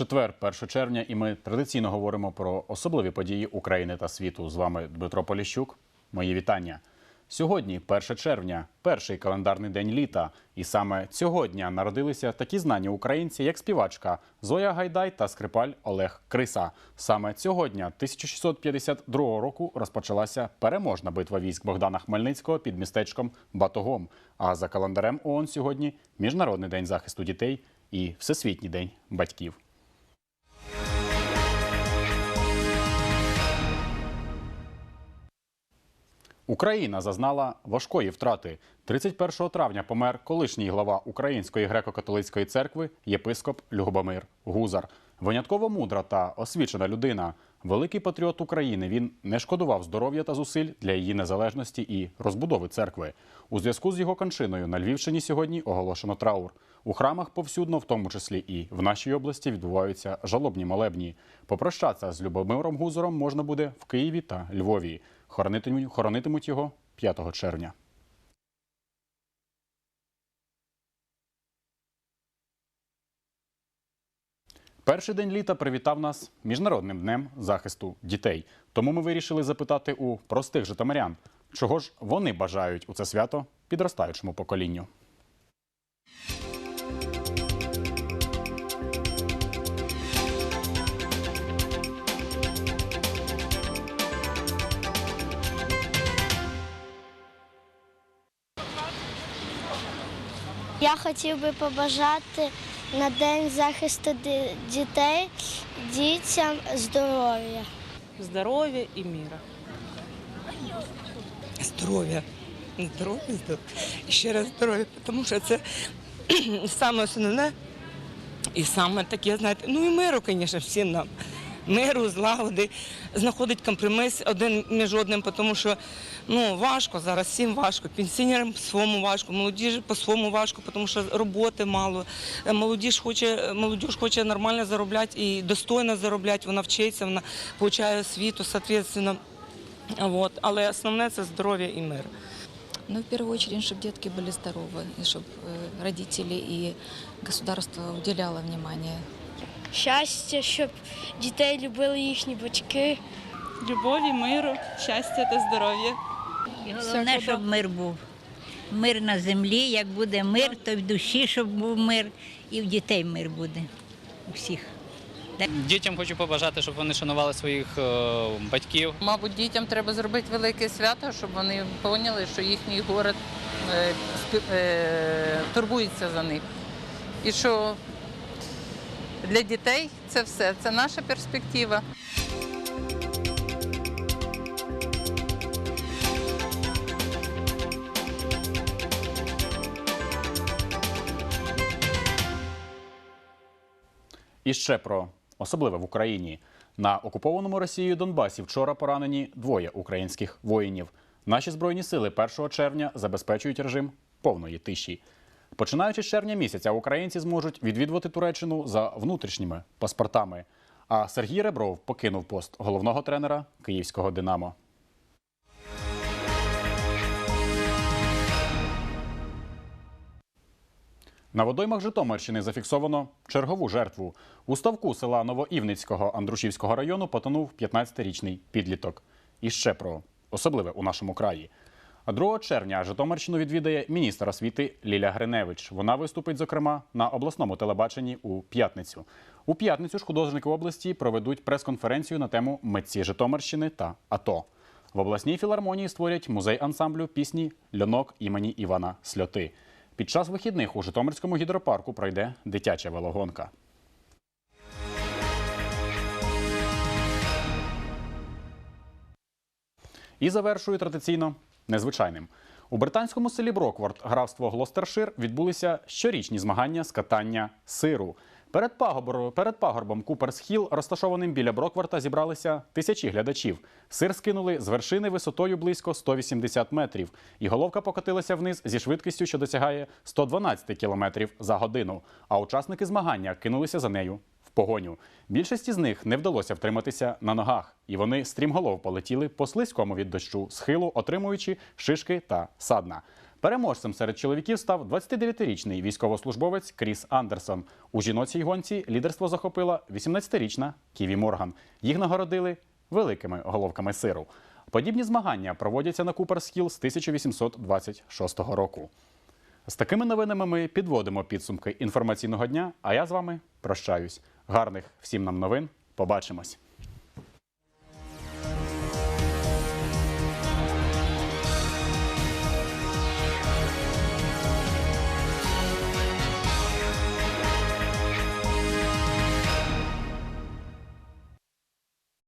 Четвер, 1 червня, і ми традиційно говоримо про особливі події України та світу. З вами Дмитро Поліщук. Мої вітання. Сьогодні, 1 червня, перший календарний день літа. І саме цього дня народилися такі знані українці, як співачка Зоя Гайдай та скрипаль Олег Криса. Саме цього дня, 1652 року, розпочалася переможна битва військ Богдана Хмельницького під містечком Батогом. А за календарем ООН сьогодні Міжнародний день захисту дітей і Всесвітній день батьків. Україна зазнала важкої втрати. 31 травня помер колишній глава Української греко-католицької церкви єпископ Любомир Гузар. Винятково мудра та освічена людина. Великий патріот України. Він не шкодував здоров'я та зусиль для її незалежності і розбудови церкви. У зв'язку з його кончиною на Львівщині сьогодні оголошено траур. У храмах повсюдно, в тому числі і в нашій області, відбуваються жалобні молебні. Попрощатися з Любомиром Гузором можна буде в Києві та Львові. Хоронитимуть, його 5 червня. Перший день літа привітав нас Міжнародним днем захисту дітей. Тому ми вирішили запитати у простих житомирян, чого ж вони бажають у це свято підростаючому поколінню. Я хотів би побажати на День захисту дітей дітям здоров'я. здоровья и мира. Здоров'я. Здоров'я, здоров'я. Ще раз здоров'я, тому що це саме основне і саме таке, знаєте, ну і миру, звісно, всім нам Миру, злагоди, знаходить компроміс один між одним, тому що ну, важко зараз, всім важко. Пенсіонерам по-своєму важко, молоді по-своєму важко, тому що роботи мало. Е, Молодіж хоче, молодіж хоче нормально заробляти і достойно заробляти, вона вчиться, вона отримує освіту, соответственно. Вот. Але основне це здоров'я і мир. Ну, в первую очередь, чтобы детки были здоровы, и чтобы родители и государство уделяло внимание Щастя, щоб дітей любили їхні батьки. любові, миру, щастя та здоров'я. І головне, щоб мир був. Мир на землі, як буде мир, то й в душі, щоб був мир, і в дітей мир буде. У всіх. Дітям хочу побажати, щоб вони шанували своїх е, батьків. Мабуть, дітям треба зробити велике свято, щоб вони поняли, що їхній город е, е, турбується за них. І що для дітей це все, це наша перспектива. І ще про особливе в Україні. На окупованому Росією Донбасі вчора поранені двоє українських воїнів. Наші збройні сили 1 червня забезпечують режим повної тиші. Починаючи з червня місяця, українці зможуть відвідувати Туреччину за внутрішніми паспортами. А Сергій Ребров покинув пост головного тренера київського Динамо. На водоймах Житомирщини зафіксовано чергову жертву. У ставку села Новоівницького Андрушівського району потонув 15-річний підліток. І ще про особливе у нашому краї. А 2 червня Житомирщину відвідає міністр освіти Ліля Гриневич. Вона виступить, зокрема, на обласному телебаченні у п'ятницю. У п'ятницю ж художники області проведуть прес-конференцію на тему митці Житомирщини та АТО. В обласній філармонії створять музей ансамблю пісні Льонок імені Івана Сльоти. Під час вихідних у Житомирському гідропарку пройде дитяча велогонка. І завершую традиційно незвичайним. У британському селі Брокворд, графство Глостершир, відбулися щорічні змагання з катання сиру. Перед, пагорбом, перед пагорбом Куперс Хіл, розташованим біля Брокварта, зібралися тисячі глядачів. Сир скинули з вершини висотою близько 180 метрів, і головка покотилася вниз зі швидкістю, що досягає 112 кілометрів за годину. А учасники змагання кинулися за нею погоню. Більшості з них не вдалося втриматися на ногах, і вони стрімголов полетіли по слизькому від дощу схилу, отримуючи шишки та садна. Переможцем серед чоловіків став 29-річний військовослужбовець Кріс Андерсон. У жіноцій гонці лідерство захопила 18-річна Ківі Морган. Їх нагородили великими головками сиру. Подібні змагання проводяться на Куперсхіл з 1826 року. З такими новинами ми підводимо підсумки інформаційного дня. А я з вами прощаюсь. Гарних всім нам новин. Побачимось.